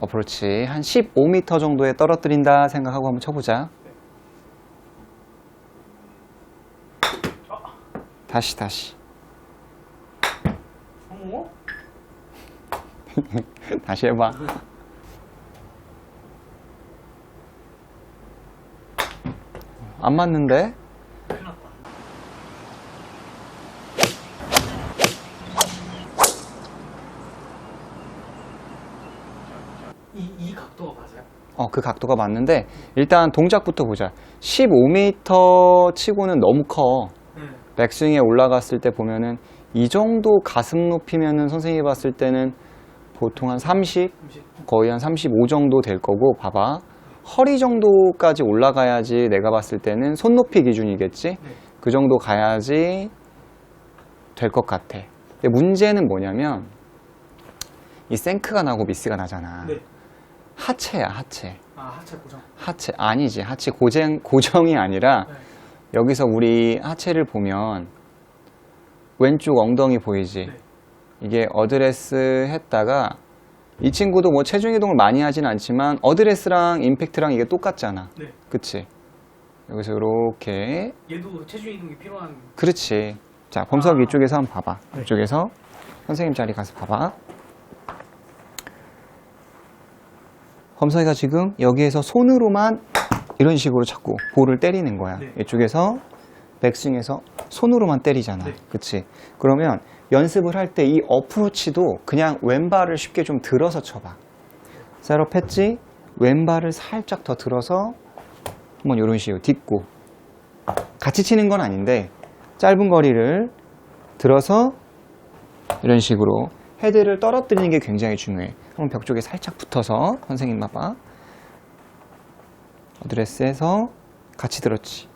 어프로치 한 15m 정도에 떨어뜨린다 생각하고 한번 쳐보자. 다시 다시? 다시 해봐. 안 맞는데? 큰일 났다. 이, 이 각도가 맞아요? 어, 그 각도가 맞는데 일단 동작부터 보자. 15m 치고는 너무 커. 네. 백스윙에 올라갔을 때 보면은 이 정도 가슴 높이면은 선생님이 봤을 때는 보통 한 30, 30. 거의 한 35 정도 될 거고 봐봐. 허리 정도까지 올라가야지 내가 봤을 때는 손 높이 기준이겠지? 네. 그 정도 가야지 될 것 같아. 근데 문제는 뭐냐면 이 생크가 나고 미스가 나잖아. 네. 하체야, 하체. 아, 하체 고정. 하체 아니지. 하체 고정 고정이 아니라 네. 여기서 우리 하체를 보면 왼쪽 엉덩이 보이지? 네. 이게 어드레스 했다가 이 친구도 뭐 체중 이동을 많이 하진 않지만 어드레스랑 임팩트랑 이게 똑같잖아. 네. 그치? 여기서 이렇게 얘도 체중 이동이 필요한. 그렇지. 자, 범석 아. 이쪽에서 한번 봐봐. 네. 이쪽에서 선생님 자리 가서 봐봐. 범석이가 지금 여기에서 손으로만 이런 식으로 자꾸 볼을 때리는 거야. 네. 이쪽에서 백스윙에서 손으로만 때리잖아. 네. 그치? 그러면 연습을 할 때 이 어프로치도 그냥 왼발을 쉽게 좀 들어서 쳐봐. 셋업 했지? 왼발을 살짝 더 들어서 한번 이런 식으로 딛고 같이 치는 건 아닌데 짧은 거리를 들어서 이런 식으로 헤드를 떨어뜨리는 게 굉장히 중요해. 한번 벽 쪽에 살짝 붙어서 선생님 봐봐. 어드레스에서 같이 들었지.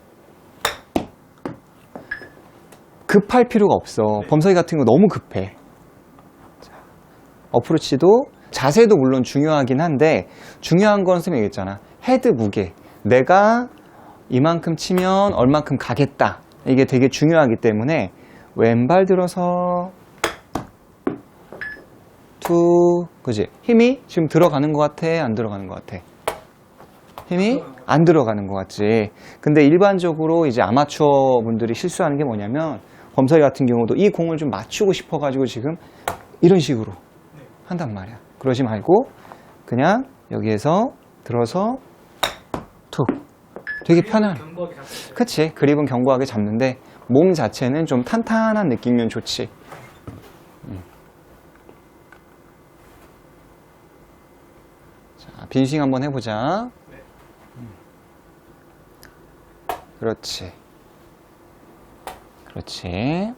급할 필요가 없어. 범석이 같은 거 너무 급해. 자, 어프로치도 자세도 물론 중요하긴 한데 중요한 건 선생님이 얘기했잖아. 헤드 무게. 내가 이만큼 치면 얼만큼 가겠다. 이게 되게 중요하기 때문에 왼발 들어서 투 그지? 힘이 지금 들어가는 것 같아? 안 들어가는 것 같아? 힘이 안 들어가는 것 같지. 근데 일반적으로 이제 아마추어 분들이 실수하는 게 뭐냐면 범석이 같은 경우도 이 공을 좀 맞추고 싶어 가지고 지금 이런 식으로 한단 말이야. 그러지 말고 그냥 여기에서 들어서 툭. 되게 편한. 그치? 그립은 견고하게 잡는데 몸 자체는 좀 탄탄한 느낌이면 좋지 자 빈스윙 한번 해보자. 네. 음. 그렇지. 그렇지.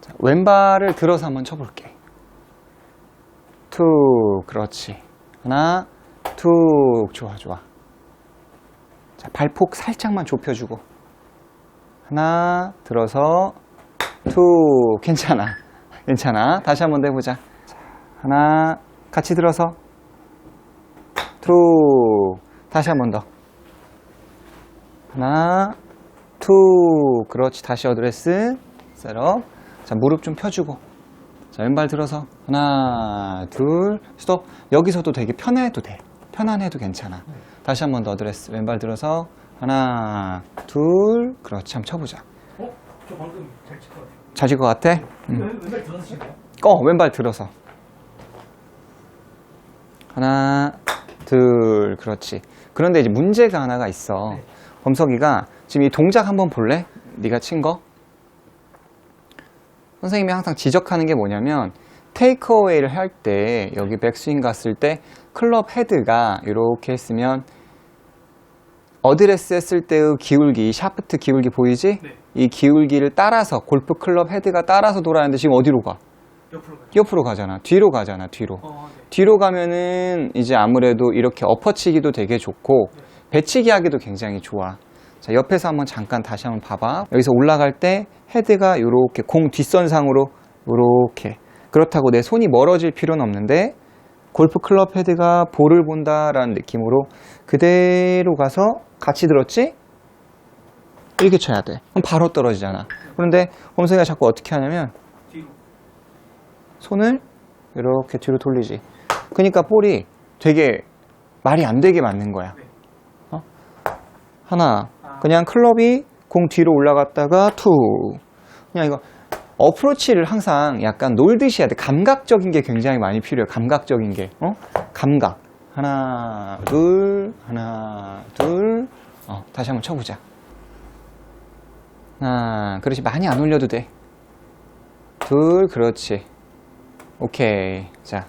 자, 왼발을 들어서 한번 쳐볼게. 툭. 그렇지. 하나. 툭. 좋아 좋아. 자, 발폭 살짝만 좁혀주고. 하나. 들어서 투 괜찮아. 괜찮아. 다시 한번 더 해보자. 자, 하나. 같이 들어서 투 다시 한 번 더. 하나 투 그렇지. 다시 어드레스. 셋업 자 무릎 좀 펴주고. 자 왼발 들어서. 하나 둘 스톱. 여기서도 되게 편해도 돼. 편안해도 괜찮아. 다시 한 번 더 어드레스. 왼발 들어서. 하나 둘. 그렇지. 한번 쳐보자. 어? 저 방금 잘칠것 같아요. 자질 것 같아? 응. 왼- 왼발 들어서? 어 왼발 들어서. 하나 둘 그렇지 그런데 이제 문제가 하나가 있어 네. 범석이가 지금 이 동작 한번 볼래? 네가 친 거? 선생님이 항상 지적하는 게 뭐냐면 테이크어웨이를 할 때 여기 백스윙 갔을 때 클럽 헤드가 이렇게 했으면 어드레스 했을 때의 기울기 샤프트 기울기 보이지? 네. 이 기울기를 따라서 골프 클럽 헤드가 따라서 돌아가는데 지금 어디로 가? 옆으로. 옆으로 가잖아. 뒤로 가잖아. 뒤로. 어, 네. 뒤로 가면은 이제 아무래도 이렇게 엎어치기도 되게 좋고 배치기 하기도 굉장히 좋아. 자, 옆에서 한번 잠깐 다시 한번 봐봐. 여기서 올라갈 때 헤드가 이렇게 공 뒷선상으로 이렇게 그렇다고 내 손이 멀어질 필요는 없는데 골프 클럽 헤드가 볼을 본다라는 느낌으로 그대로 가서 같이 들었지? 이렇게 쳐야 돼. 그럼 바로 떨어지잖아. 그런데 홈생이가 자꾸 어떻게 하냐면. 손을 이렇게 뒤로 돌리지. 그러니까 볼이 되게 말이 안 되게 맞는 거야. 네. 어? 하나, 아. 그냥 클럽이 공 뒤로 올라갔다가 투. 그냥 이거 어프로치를 항상 약간 놀듯이 해야 돼. 감각적인 게 굉장히 많이 필요해. 감각적인 게. 어? 감각. 하나, 둘, 하나, 둘. 어, 다시 한번 쳐보자. 하나, 그렇지. 많이 안 올려도 돼. 둘, 그렇지. 오케이. 자.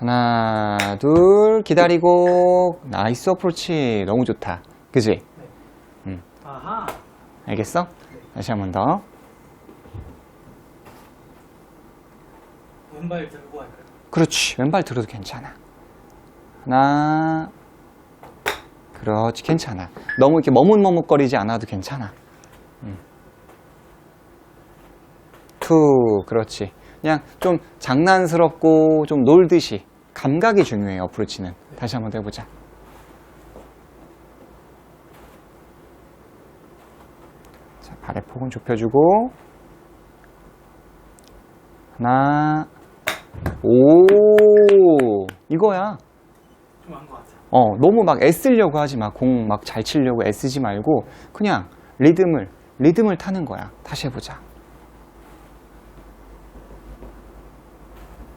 하나, 둘, 기다리고. 나이스 어프로치. 너무 좋다. 그지? 아하. 알겠어? 다시 한 번 더. 왼발 들고 할까요? 그렇지. 왼발 들어도 괜찮아. 하나. 그렇지. 괜찮아. 너무 이렇게 머뭇머뭇거리지 않아도 괜찮아. 음. 투. 그렇지. 그냥 좀 장난스럽고 좀 놀듯이. 감각이 중요해요. 어프로치는. 다시 한번더 해보자. 자, 발의 폭은 좁혀주고. 하나. 오. 이거야. 어, 너무 막 애쓰려고 하지 마. 공 막 잘 치려고 애쓰지 말고 그냥 리듬을 리듬을 타는 거야. 다시 해보자.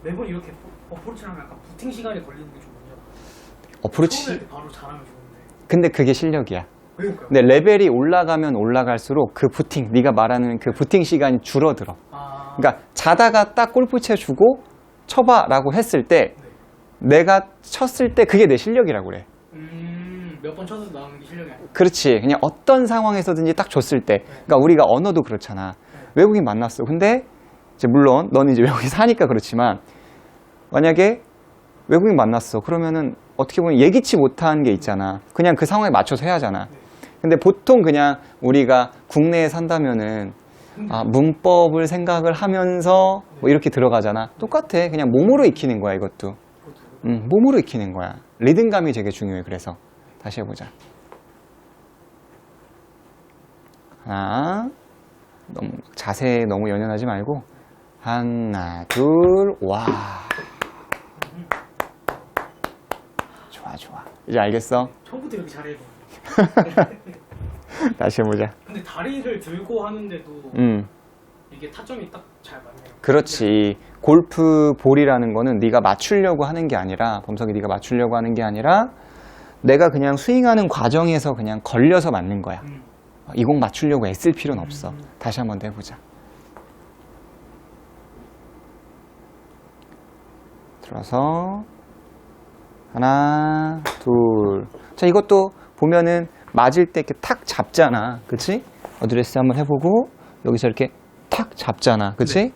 매번 이렇게 어, 어프로치랑 약간 부팅 시간이 걸리는 게 좋군요. 처음에 어프로치. 이렇게 바로 잘하면 좋은데. 근데 그게 실력이야. 왜일까요? 근데 레벨이 올라가면 올라갈수록 그 부팅, 네가 말하는 그 부팅 시간이 줄어들어. 아. 그러니까 자다가 딱 골프 채주고 쳐봐라고 했을 때 내가 쳤을 때 그게 내 실력이라고 그래. 음, 몇 번 쳐서 나오는 게 실력이 아니에요. 그렇지. 그냥 어떤 상황에서든지 딱 줬을 때. 그러니까 우리가 언어도 그렇잖아. 외국인 만났어. 근데 이제 물론 너는 이제 외국에 사니까 그렇지만 만약에 외국인 만났어. 그러면은 어떻게 보면 예기치 못한 게 있잖아. 그냥 그 상황에 맞춰서 해야 하잖아. 근데 보통 그냥 우리가 국내에 산다면은 아, 문법을 생각을 하면서 뭐 이렇게 들어가잖아. 똑같아. 그냥 몸으로 익히는 거야, 이것도. 음, 몸으로 익히는 거야. 리듬감이 되게 중요해, 그래서. 다시 해보자. 하나, 너무, 자세에 너무 연연하지 말고. 하나, 둘, 와. 좋아, 좋아. 이제 알겠어? 처음부터 이렇게 잘해요. 다시 해보자. 근데 다리를 들고 하는데도 음. 이게 타점이 딱 잘 맞네요. 그렇지. 골프 볼이라는 거는 네가 맞추려고 하는 게 아니라 범석이 네가 맞추려고 하는 게 아니라 내가 그냥 스윙하는 과정에서 그냥 걸려서 맞는 거야. 음. 이공 맞추려고 애쓸 필요는 없어. 다시 한 번 더 해보자. 들어서 하나, 둘. 자, 이것도 보면은 맞을 때 이렇게 탁 잡잖아. 그치? 어드레스 한번 해보고 여기서 이렇게 탁 잡잖아. 그치?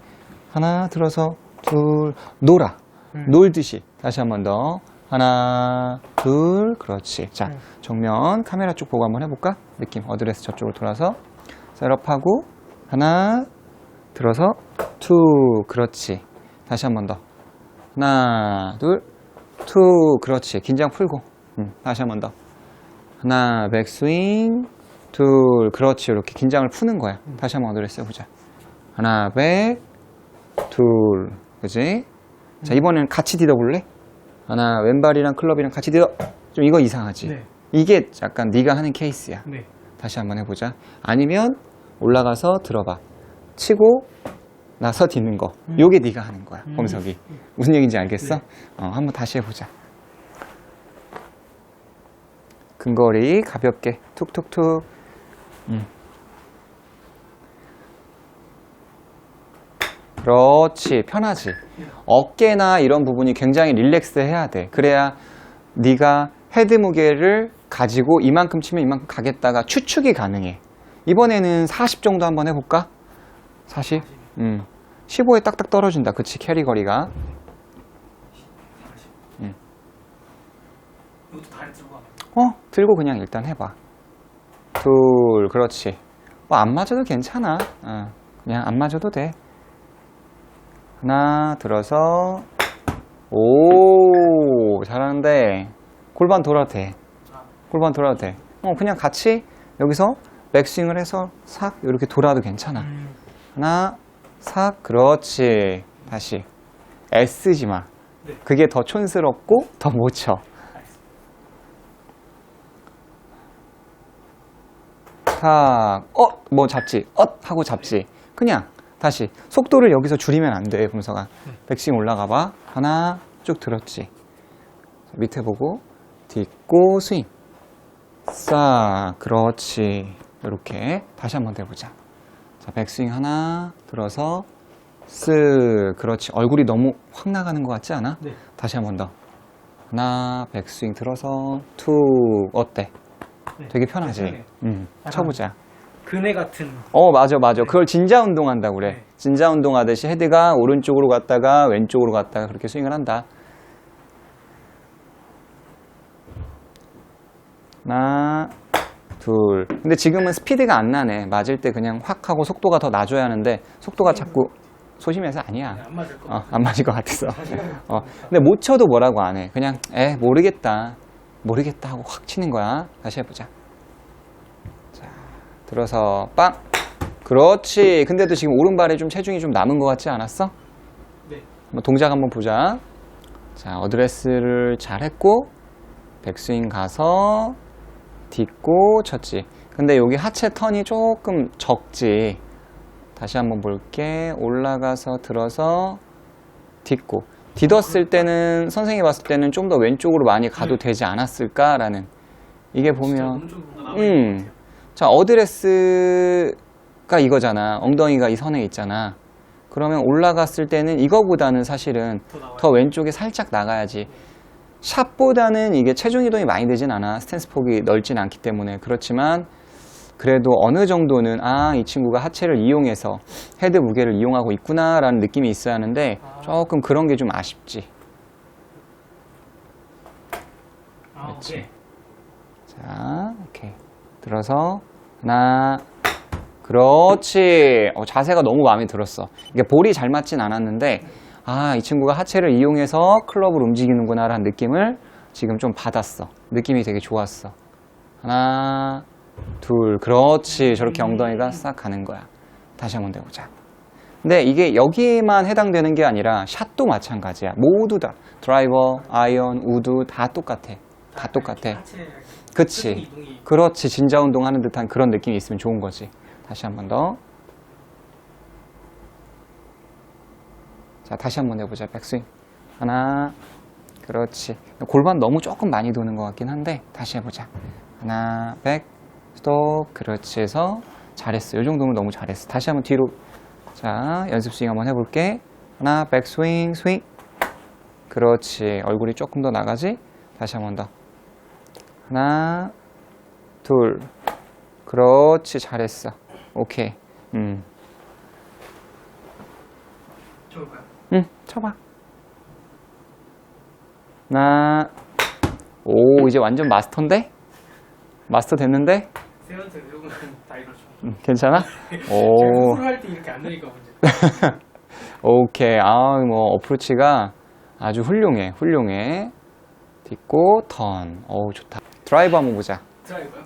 하나, 들어서 둘, 놀아. 음. 놀듯이. 다시 한번 더. 하나, 둘, 그렇지. 자, 음. 정면 카메라 쪽 보고 한번 해볼까? 느낌. 어드레스 저쪽으로 돌아서 셋업하고 하나, 들어서 투, 그렇지. 다시 한번 더. 하나, 둘, 투, 그렇지. 긴장 풀고. 음, 다시 한 번 더. 하나, 백스윙, 둘, 그렇지. 이렇게 긴장을 푸는 거야. 다시 한 번 어드레스 해보자. 하나, 백, 둘, 그지? 자, 이번엔 같이 디뎌볼래? 하나, 왼발이랑 클럽이랑 같이 디뎌. 좀 이거 이상하지? 네. 이게 약간 네가 하는 케이스야. 네. 다시 한번 해보자. 아니면 올라가서 들어봐. 치고 나서 딛는 거. 요게 네가 하는 거야. 음. 범석이. 무슨 얘기인지 알겠어? 네. 어, 한번 다시 해보자. 근거리 가볍게 툭툭툭. 음. 그렇지 편하지 어깨나 이런 부분이 굉장히 릴렉스 해야 돼 그래야 네가 헤드 무게를 가지고 이만큼 치면 이만큼 가겠다가 추측이 가능해 이번에는 40 정도 한번 해볼까? 40? 음. 15에 딱딱 떨어진다 그치 캐리 거리가. 하면. 어 들고 그냥 일단 해봐. 둘 그렇지. 뭐 안 맞아도 괜찮아. 어, 그냥 안 맞아도 돼. 하나 들어서. 오 잘하는데. 골반 돌아도 돼. 아, 골반 돌아도 돼. 어, 그냥 같이 여기서 백스윙을 해서 싹 이렇게 돌아도 괜찮아. 음. 하나 싹 그렇지 다시 애쓰지 마 네. 그게 더 촌스럽고 더 못 쳐. 탁, 어, 뭐 잡지, 엇 하고 잡지. 그냥 다시 속도를 여기서 줄이면 안 돼, 분서가. 백스윙 올라가 봐. 하나 쭉 들었지. 자, 밑에 보고 딛고 스윙. 싹, 그렇지. 이렇게 다시 한번 해보자. 자, 백스윙 하나 들어서 쓱, 그렇지. 얼굴이 너무 확 나가는 것 같지 않아? 네. 다시 한 번 더. 하나, 백스윙 들어서 툭, 어때? 네. 되게 편하지? 응, 약간 쳐보자. 그네 같은 어, 맞아, 맞아. 그걸 진자 운동 한다고 그래. 네. 진자 운동 하듯이 헤드가 오른쪽으로 갔다가 왼쪽으로 갔다가 그렇게 스윙을 한다. 하나, 둘. 근데 지금은 스피드가 안 나네. 맞을 때 그냥 확 하고 속도가 더 나줘야 하는데 속도가 자꾸 소심해서 아니야. 안 맞을 것 어. 안 맞을 것 같아서. 어, 근데 못 쳐도 뭐라고 안 해. 그냥, 에, 모르겠다. 모르겠다 하고 확 치는 거야. 다시 해보자. 자, 들어서 빵! 그렇지. 근데도 지금 오른발에 좀 체중이 좀 남은 것 같지 않았어? 네. 동작 한번 보자. 자, 어드레스를 잘 했고, 백스윙 가서, 딛고 쳤지. 근데 여기 하체 턴이 조금 적지. 다시 한번 볼게. 올라가서 들어서 딛고. 디뎠을 때는 선생님이 봤을 때는 좀 더 왼쪽으로 많이 가도 네. 되지 않았을까라는 이게 보면 음. 자 어드레스가 이거잖아 엉덩이가 이 선에 있잖아 그러면 올라갔을 때는 이거보다는 사실은. 더 왼쪽에 살짝 나가야지 샷보다는 이게 체중 이동이 많이 되진 않아 스탠스 폭이 넓진 않기 때문에 그렇지만 그래도 어느 정도는 아 이 친구가 하체를 이용해서 헤드 무게를 이용하고 있구나 라는 느낌이 있어야 하는데 아. 조금 그런 게 좀 아쉽지 아, 그렇지. 오케이. 자, 오케이. 들어서 하나, 그렇지. 어, 자세가 너무 마음에 들었어. 이게 볼이 잘 맞진 않았는데, 아, 이 친구가 하체를 이용해서 클럽을 움직이는구나 라는 느낌을 지금 좀 받았어. 느낌이 되게 좋았어. 하나, 둘, 그렇지. 저렇게 엉덩이가 싹 가는 거야. 다시 한번 해보자. 근데 이게 여기에만 해당되는 게 아니라 샷도 마찬가지야. 모두 다. 드라이버, 아이언, 우드 다 똑같아. 다 똑같아. 그치. 그렇지. 진자 운동하는 듯한 그런 느낌이 있으면 좋은 거지. 다시 한번 더. 자, 다시 한번 해보자. 백스윙. 하나. 그렇지. 골반 너무 조금 많이 도는 것 같긴 한데, 다시 해보자. 하나, 백, 스톱. 그렇지. 해서 잘했어. 이 정도면 너무 잘했어. 다시 한번 뒤로. 자, 연습 스윙 한번 해볼게. 하나, 백 스윙, 스윙. 그렇지. 얼굴이 조금 더 나가지? 다시 한번 더. 하나, 둘. 그렇지, 잘했어. 오케이. 음. 좋을까요? 응, 쳐봐. 하나, 오, 이제 완전 마스터인데? 마스터 됐는데? 세번째 외우고 다 이렇죠. 음, 괜찮아? 오, 스스로 할때 이렇게 안 되니까 문제. 오케이. 아, 뭐, 어프로치가 아주 훌륭해, 훌륭해. 딛고, 턴. 어우, 좋다. 드라이브 한번 보자. 드라이버요?